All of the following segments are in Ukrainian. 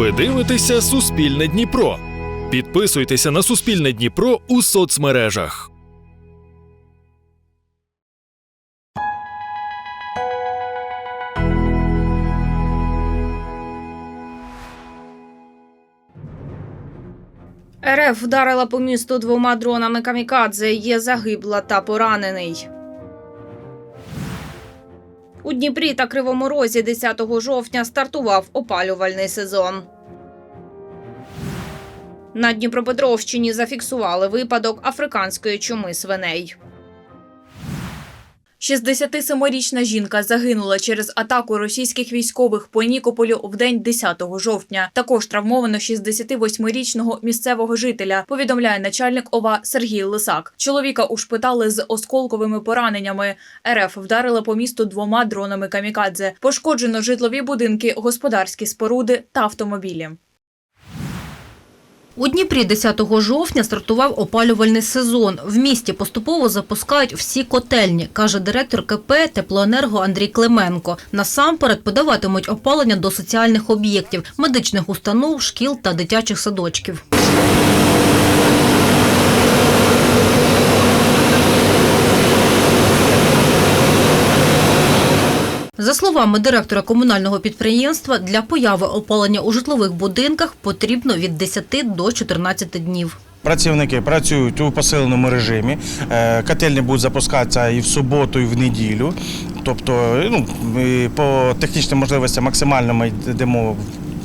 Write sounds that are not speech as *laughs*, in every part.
Ви дивитеся Суспільне Дніпро. Підписуйтеся на Суспільне Дніпро у соцмережах. РФ вдарила по місту двома дронами камікадзе. Є загибла та поранений. У Дніпрі та Кривому Розі 10 жовтня стартував опалювальний сезон. На Дніпропетровщині зафіксували випадок африканської чуми свиней. 67-річна жінка загинула через атаку російських військових по Нікополю в день 10 жовтня. Також травмовано 68-річного місцевого жителя. Повідомляє начальник ОВА Сергій Лисак. Чоловіка ушпитали з осколковими пораненнями. РФ вдарила по місту двома дронами камікадзе. Пошкоджено житлові будинки, господарські споруди та автомобілі. У Дніпрі 10 жовтня стартував опалювальний сезон. В місті поступово запускають всі котельні, каже директор КП Теплоенерго Андрій Клименко. Насамперед подаватимуть опалення до соціальних об'єктів, медичних установ, шкіл та дитячих садочків. За словами директора комунального підприємства, для появи опалення у житлових будинках потрібно від 10 до 14 днів. Працівники працюють у посиленому режимі. Е, Котельні будуть запускатися і в суботу, і в неділю. Тобто, ну, по технічним можливостям максимально ми йдемо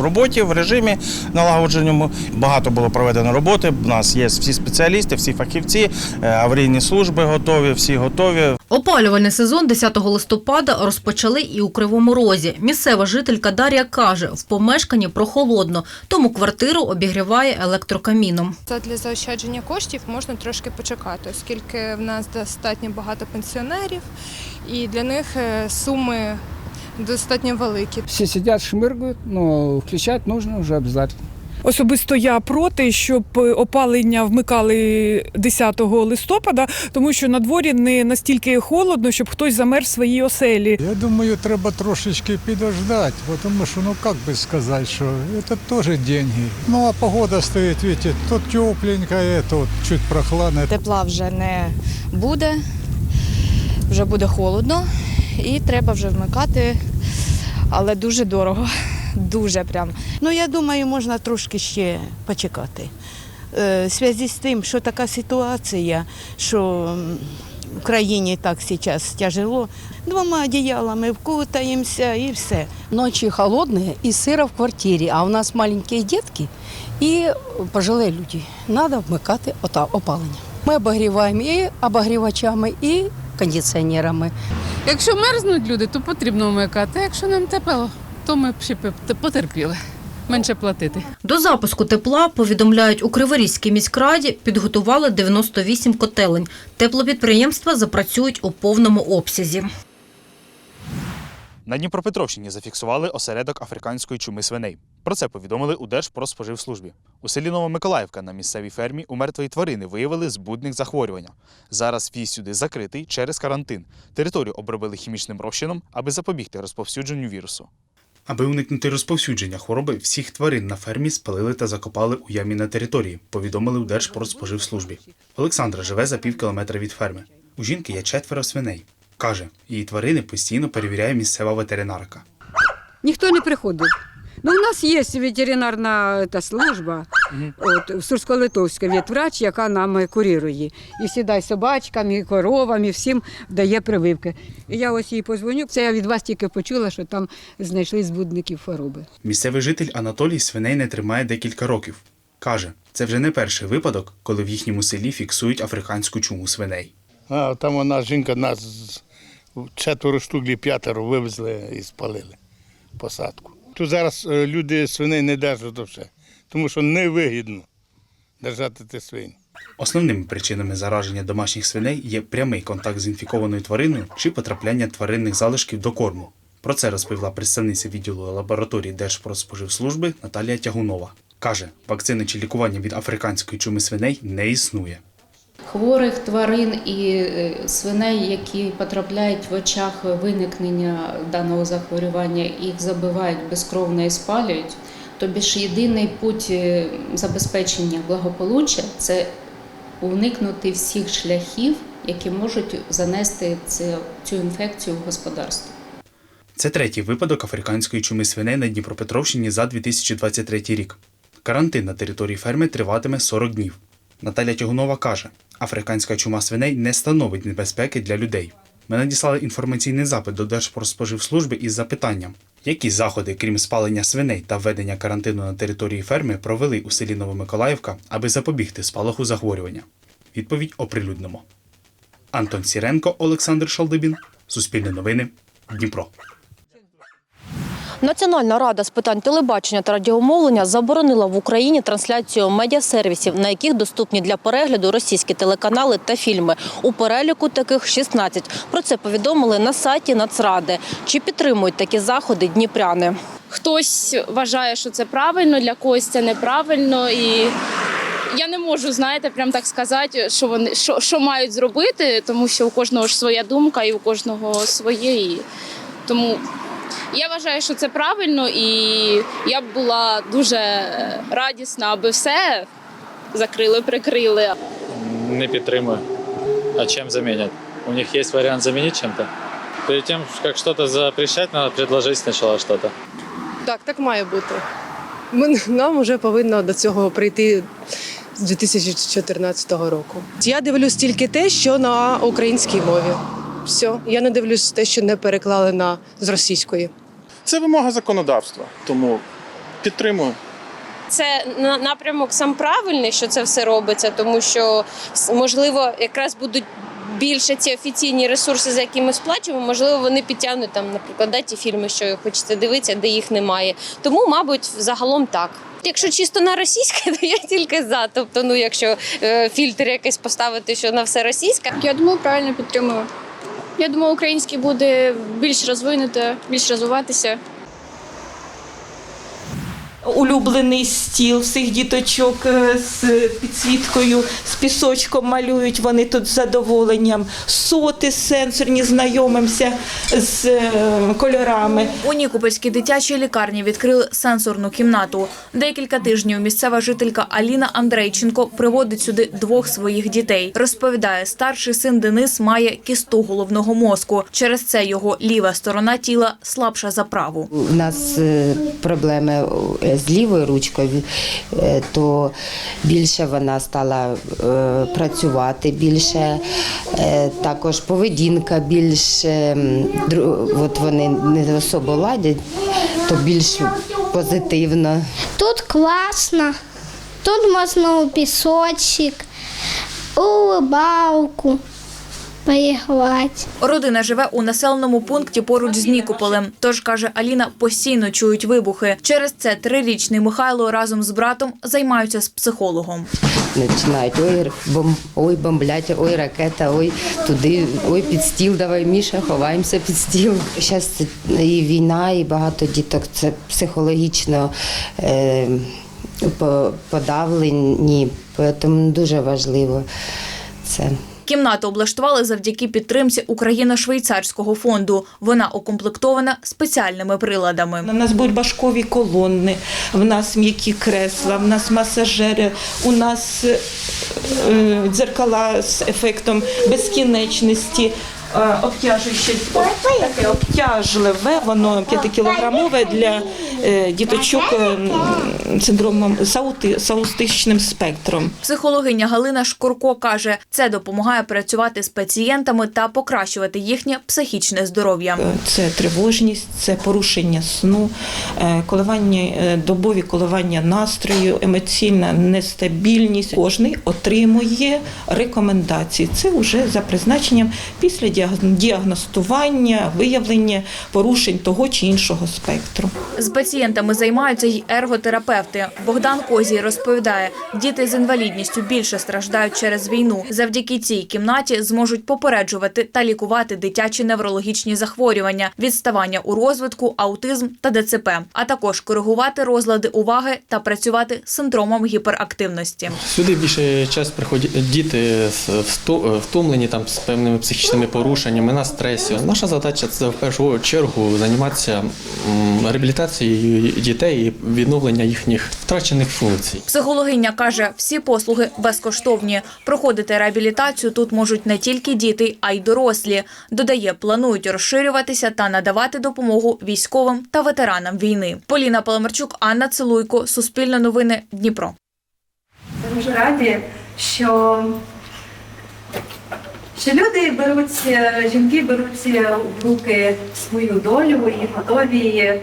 в роботі, в режимі налагодженому. Багато було проведено роботи. У нас є всі спеціалісти, всі фахівці, е, аварійні служби готові, всі готові. Опалювальний сезон 10 листопада розпочали і у Кривому Розі. Місцева жителька Дар'я каже, в помешканні прохолодно, тому квартиру обігріває електрокаміном. Це для заощадження коштів можна трошки почекати, оскільки в нас достатньо багато пенсіонерів, і для них е, суми достатньо великі. Все сидят, шмыргают, но включать нужно уже обязательно. Особисто я проти, щоб опалення вмикали 10 листопада, тому що на дворі не настільки холодно, щоб хтось замер в своїй оселі. Я думаю, треба трошечки підождати, тому що, ну як би сказати, що це теж деньги. Ну а погода стоїть, видите, то тепленько, то чуть прохладно. Тепла вже не буде, вже буде холодно і треба вже вмикати, але дуже дорого. Дуже прям. Ну, я думаю, можна трошки ще почекати. Е, В зв'язку з тим, що така ситуація, що м, в країні так зараз тяжело, двома одіялами вкутаємося і все. Ночи холодные и сыро в квартире, а у нас маленькие детки и пожилые люди. Надо вмикати ота- опалення. Ми обогріваємо і обогрівачами, і кондиціонерами. Якщо мерзнуть люди, то потрібно вмикати. Якщо нам тепло, то ми б ще потерпіли. Менше платити. До запуску тепла, повідомляють у Криворізькій міськраді, підготували 98 котелень. Теплопідприємства запрацюють у повному обсязі. На Дніпропетровщині зафіксували осередок африканської чуми свиней. Про це повідомили у Держпродспоживслужбі. У селі Новомиколаївка на місцевій фермі у мертвої тварини виявили збудник захворювання. Зараз в'їзд сюди закритий через карантин. Територію обробили хімічним розчином, аби запобігти розповсюдженню вірусу. Аби уникнути розповсюдження хвороби, всіх тварин на фермі спалили та закопали у ямі на території, повідомили у Держпродспоживслужбі. Олександра живе за пів кілометра від ферми. У жінки є четверо свиней. Каже, її тварини постійно перевіряє місцева ветеринарка. Ніхто не приходив. Ну, у нас є ветеринарна та служба, от, Сурсько-Литовська ветврач, яка нам курірує. І сідай собачкам, і коровам, і всім дає прививки. І я ось їй позвоню. Це я від вас тільки почула, що там знайшли збудників хвороби. Місцевий житель Анатолій свиней не тримає декілька років. Каже, це вже не перший випадок, коли в їхньому селі фіксують африканську чуму свиней. А там вона жінка нас четверо штук, чи п'ятеро вивезли і спалили посадку. Тут зараз е, люди свиней не держать все, тому що невигідно держати ті свині. Основними причинами зараження домашніх свиней є прямий контакт з інфікованою твариною чи потрапляння тваринних залишків до корму. Про це розповіла представниця відділу лабораторії Держпродспоживслужби Наталія Тягунова. Каже, вакцини чи лікування від африканської чуми свиней не існує. Хворих тварин і е, свиней, які потрапляють в очах виникнення даного захворювання, їх забивають безкровно і спалюють. Тобі ж єдиний путь е, забезпечення благополуччя це уникнути всіх шляхів, які можуть занести цю інфекцію в господарство. Це третій випадок африканської чуми свиней на Дніпропетровщині за 2023 рік. Карантин на території ферми триватиме 40 днів. Наталя Тягунова каже, африканська чума свиней не становить небезпеки для людей. Ми надіслали інформаційний запит до Держпродспоживслужби із запитанням, які заходи, крім спалення свиней та введення карантину на території ферми, провели у селі Новомиколаївка, аби запобігти спалаху захворювання. Відповідь оприлюднимо. Антон Сіренко, Олександр Шалдибін, Суспільне новини, Дніпро. Національна рада з питань телебачення та радіомовлення заборонила в Україні трансляцію медіасервісів, на яких доступні для перегляду російські телеканали та фільми. У переліку таких 16. Про це повідомили на сайті Нацради. Чи підтримують такі заходи дніпряни? Хтось вважає, що це правильно, для когось це неправильно. І я не можу, знаєте, прям так сказати, що вони що, що мають зробити, тому що у кожного ж своя думка і у кожного своє. І тому я вважаю, що це правильно, і я б була дуже радісна, аби все закрили, прикрили. Не підтримую. А чем заменят? У них есть вариант заменить чем-то? Перед тем, как что-то запрещать, надо предложить сначала что-то. Так, так має бути. Ми, нам вже повинно до цього прийти з 2014 року. Я дивлюсь тільки те, що на українській мові. Все, я не дивлюсь те, що не переклали на з російської. Це вимога законодавства, тому підтримую. Це напрямок сам правильний, що це все робиться, тому що можливо якраз будуть більше ці офіційні ресурси, за які ми сплачуємо, можливо, вони підтягнуть там, наприклад, да, ті фільми, що хочеться дивитися, де їх немає. Тому, мабуть, загалом так. Якщо чисто на російське, *laughs* то я тільки за. Тобто, ну якщо е, фільтр якийсь поставити, що на все російське. Я думаю, правильно підтримую. Я думаю, український буде більш розвинути, більш розвиватися. Улюблений стіл всіх діточок е, з підсвіткою, з пісочком малюють вони тут з задоволенням. Соти сенсорні знайомимося з е, кольорами. У Нікопольській дитячій лікарні відкрили сенсорну кімнату. Декілька тижнів місцева жителька Аліна Андрейченко приводить сюди двох своїх дітей. Розповідає, старший син Денис має кісту головного мозку. Через це його ліва сторона тіла слабша за праву. У нас е, проблеми з лівою ручкою, е, то більше вона стала е, працювати, більше е, також поведінка більш ем, от вони не особо ладять, то більш позитивно. Тут класно. Тут можна у пісочок, у рибалку поіграти. Родина живе у населеному пункті поруч з Нікополем. Тож каже Аліна, постійно чують вибухи. Через це трирічний Михайло разом з братом займаються з психологом. Починають ой, бом, ой, бомблять, ой, ракета, ой, туди, ой, під стіл, давай, Міша, ховаємося під стіл. Зараз і війна, і багато діток це психологічно е, подавлені, тому дуже важливо це. Кімнату облаштували завдяки підтримці Україно-швейцарського фонду. Вона укомплектована спеціальними приладами. У нас будуть башкові колони, в нас м'які кресла, в нас масажери, у нас е, е, дзеркала з ефектом безкінечності. Е, Обтяжуюче таке обтяжливе, воно 5-кілограмове для е, діточок е, синдромом з аути- аутичним спектром. Психологиня Галина Шкурко каже, це допомагає працювати з пацієнтами та покращувати їхнє психічне здоров'я. Це тривожність, це порушення сну, коливання, добові коливання настрою, емоційна нестабільність. Кожний отримує рекомендації. Це вже за призначенням після діаг- діагностування, виявлення порушень того чи іншого спектру. З пацієнтами займаються й ерготерапевти. Богдан Козій розповідає, діти з інвалідністю більше страждають через війну. Завдяки цій кімнаті зможуть попереджувати та лікувати дитячі неврологічні захворювання, відставання у розвитку, аутизм та ДЦП, а також коригувати розлади уваги та працювати з синдромом гіперактивності. Сюди більше час приходять діти втомлені там з певними психічними порушеннями на стресі. Наша задача це в першу чергу займатися реабілітацією дітей, і відновлення їхніх втрачених функцій. Психологиня каже, всі послуги безкоштовні. Проходити реабілітацію тут можуть не тільки діти, а й дорослі. Додає, планують розширюватися та надавати допомогу військовим та ветеранам війни. Поліна Паламарчук, Анна Целуйко, Суспільне новини, Дніпро. Дуже раді, що, що люди беруть, е, жінки беруть е, в руки свою долю і готові е,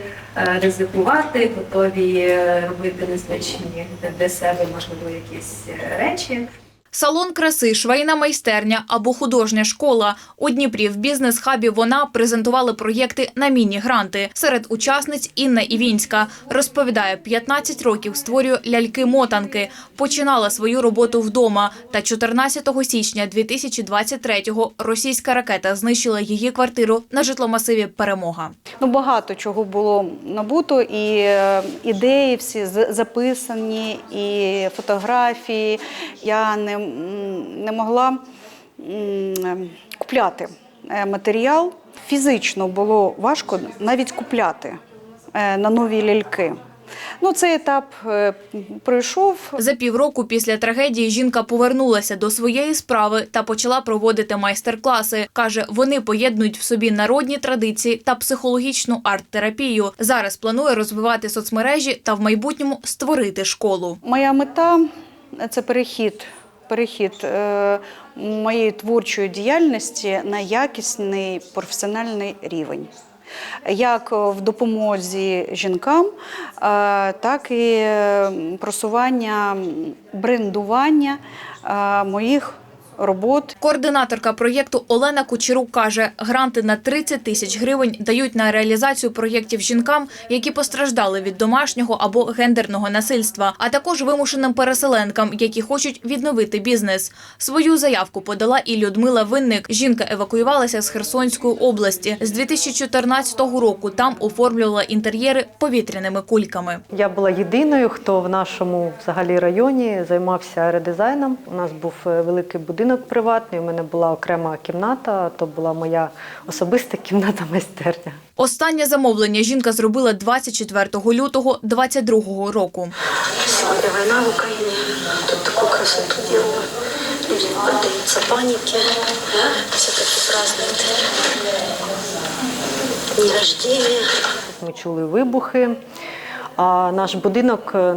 ризикувати, готові робити незвичні для себе, можливо, якісь речі. Салон краси, швейна майстерня або художня школа. У Дніпрі в бізнес-хабі вона презентували проєкти на міні-гранти. Серед учасниць Інна Івінська. Розповідає, 15 років створює ляльки-мотанки. Починала свою роботу вдома. Та 14 січня 2023-го російська ракета знищила її квартиру на житломасиві «Перемога». Ну, багато чого було набуто, і е, ідеї всі записані, і фотографії. Я не, не могла купляти е, матеріал. Фізично було важко навіть купляти е, на нові ляльки. Ну, цей етап е, пройшов. За півроку після трагедії жінка повернулася до своєї справи та почала проводити майстер-класи. Каже, вони поєднують в собі народні традиції та психологічну арт-терапію. Зараз планує розвивати соцмережі та в майбутньому створити школу. Моя мета це перехід, перехід е, моєї творчої діяльності на якісний професіональний рівень. Як в допомозі жінкам, е, так і просування брендування е, моїх робот. Координаторка проєкту Олена Кучерук каже, гранти на 30 тисяч гривень дають на реалізацію проєктів жінкам, які постраждали від домашнього або гендерного насильства, а також вимушеним переселенкам, які хочуть відновити бізнес. Свою заявку подала і Людмила Винник. Жінка евакуювалася з Херсонської області. З 2014 року там оформлювала інтер'єри повітряними кульками. Я була єдиною, хто в нашому взагалі районі займався редизайном. У нас був е, великий будинок приватний. У мене була окрема кімната, то була моя особиста кімната *laughs* майстерня. Останнє замовлення жінка зробила 24 лютого 2022 року. Сегодня война в Украине, тут такую красоту делала. Люди панике, все-таки празднуют дни рождения. Ми чули вибухи. А наш будинок е,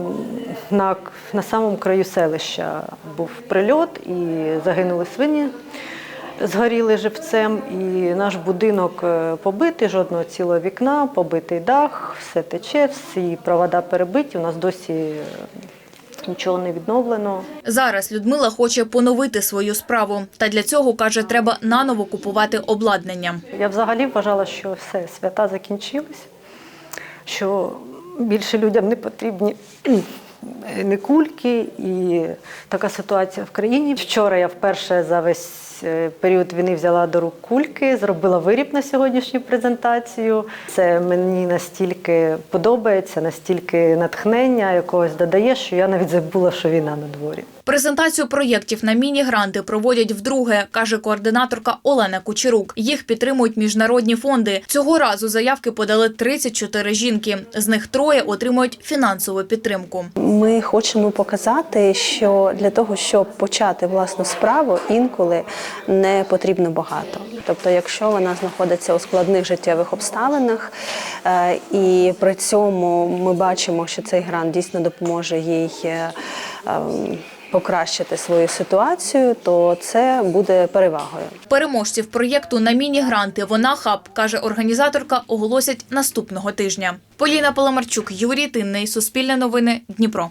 на, на самому краю селища був прильот і загинули свині, згоріли живцем. І наш будинок е, побитий, жодного цілого вікна, побитий дах, все тече, всі провода перебиті. У нас досі е, нічого не відновлено. Зараз Людмила хоче поновити свою справу. Та для цього, каже, треба наново купувати обладнання. Я взагалі вважала, що все, свята закінчились, що більше людям не потрібні *clears throat* не кульки і така ситуація в країні. Вчора я вперше за весь е, період війни взяла до рук кульки, зробила виріб на сьогоднішню презентацію. Це мені настільки подобається, настільки натхнення якогось додає, що я навіть забула, що війна на дворі. Презентацію проєктів на міні-гранти проводять вдруге, каже координаторка Олена Кучерук. Їх підтримують міжнародні фонди. Цього разу заявки подали 34 жінки. З них троє отримують фінансову підтримку. Ми хочемо показати, що для того, щоб почати власну справу, інколи не потрібно багато. Тобто, якщо вона знаходиться у складних життєвих обставинах, е, і при цьому ми бачимо, що цей грант дійсно допоможе їй. е, ем, Покращити свою ситуацію, то це буде перевагою. Переможців проєкту на міні-гранти «Вона хаб», каже організаторка, оголосять наступного тижня. Поліна Паламарчук, Юрій Тинний, Суспільне новини, Дніпро.